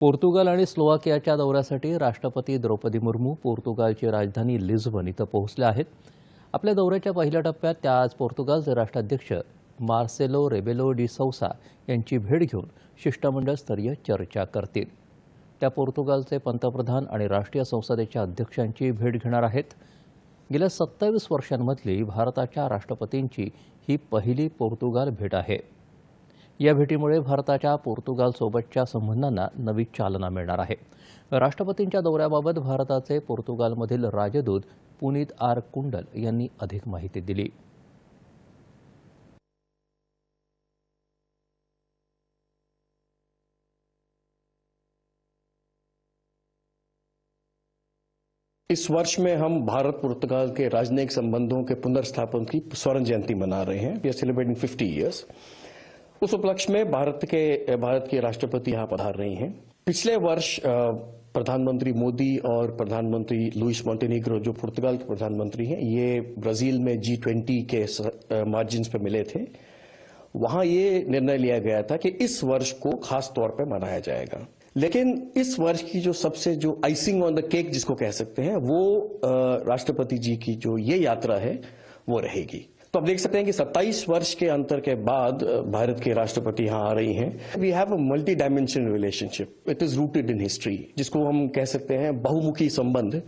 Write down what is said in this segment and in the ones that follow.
पोर्तुगाल आणि स्लोवाकियाच्या दौऱ्यासाठी राष्ट्रपती द्रौपदी मुर्मू पोर्तुगालची राजधानी लिझबन इथं पोहोचल्या आहेत. आपल्या दौऱ्याच्या पहिल्या टप्प्यात त्या आज पोर्तुगालचे राष्ट्राध्यक्ष मार्सेलो रेबेलो डी सौसा यांची भेट घेऊन शिष्टमंडळस्तरीय चर्चा करतील. त्या पोर्तुगालचे पंतप्रधान आणि राष्ट्रीय संसदेच्या अध्यक्षांची भेट घेणार आहेत. गेल्या सत्तावीस वर्षांमधली भारताच्या राष्ट्रपतींची ही पहिली पोर्तुगाल भेट आहे. या भेटीमुळे भारताच्या पोर्तुगालसोबतच्या संबंधांना नवी चालना मिळणार आहे. राष्ट्रपतींच्या दौऱ्याबाबत भारताचे पोर्तुगालमधील राजदूत पुनीत आर कुंडल यांनी अधिक माहिती दिली. इस वर्ष में हम भारत पुर्तगाल के राजनयिक संबंधों के पुनर्स्थापन की स्वर्ण जयंती मना रहे हैं। वी आर सेलिब्रेटिंग 50 इयर्स उस उपलक्ष्य में भारत के भारत के राष्ट्रपति यहाँ पधार रही हैं। पिछले वर्ष प्रधानमंत्री मोदी और प्रधानमंत्री लुइस मॉन्टेनिग्रो जो पुर्तगाल के प्रधानमंत्री हैं, ये ब्राज़ील में जी ट्वेंटी के मार्जिन पे मिले थे। वहाँ ये निर्णय लिया गया था कि इस वर्ष को खास तौर पर मनाया जाएगा। लेकिन इस वर्ष की जो सबसे जो आइसिंग ऑन द केक जिसको कह सकते हैं, वो राष्ट्रपति जी की जो ये यात्रा है, वो रहेगी। तो आप देख सकते हैं कि 27 वर्ष के अंतर के बाद भारत के राष्ट्रपति यहाँ आ रही हैं। We have a multi dimensional relationship it is rooted in history जिसको हम कह सकते हैं बहुमुखी संबंध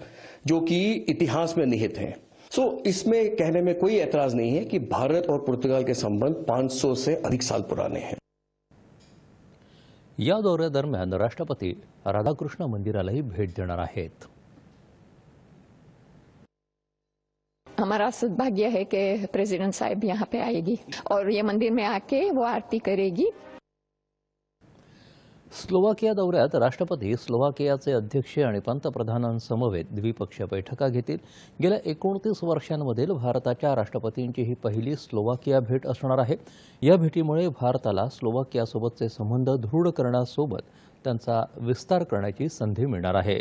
जो कि इतिहास में निहित हैं। सो so, इसमें कहने में कोई ऐतराज नहीं है कि भारत और पुर्तगाल के संबंध 500 से अधिक साल पुराने हैं। या दौऱ्यादरम्यान राष्ट्रपती राधाकृष्ण मंदिरालाही भेट देणार आहेत। हमारा सद्भाग्य है कि प्रेसिडेंट साहब यहाँ पे आएगी और ये मंदिर में आके वो आरती करेगी स्लोवाकिया दौऱ्यात राष्ट्रपती स्लोवाकियाचे अध्यक्ष आणि पंतप्रधानांसमवेत द्विपक्षीय बैठका घेतील गेल्या एकोणतीस वर्षांमधील भारताच्या राष्ट्रपतींची ही पहिली स्लोवाकिया भेट असणार आहे या भेटीमुळे भारताला स्लोवाकियासोबतचे संबंध दृढ करण्यासोबत त्यांचा विस्तार करण्याची संधी मिळणार आहे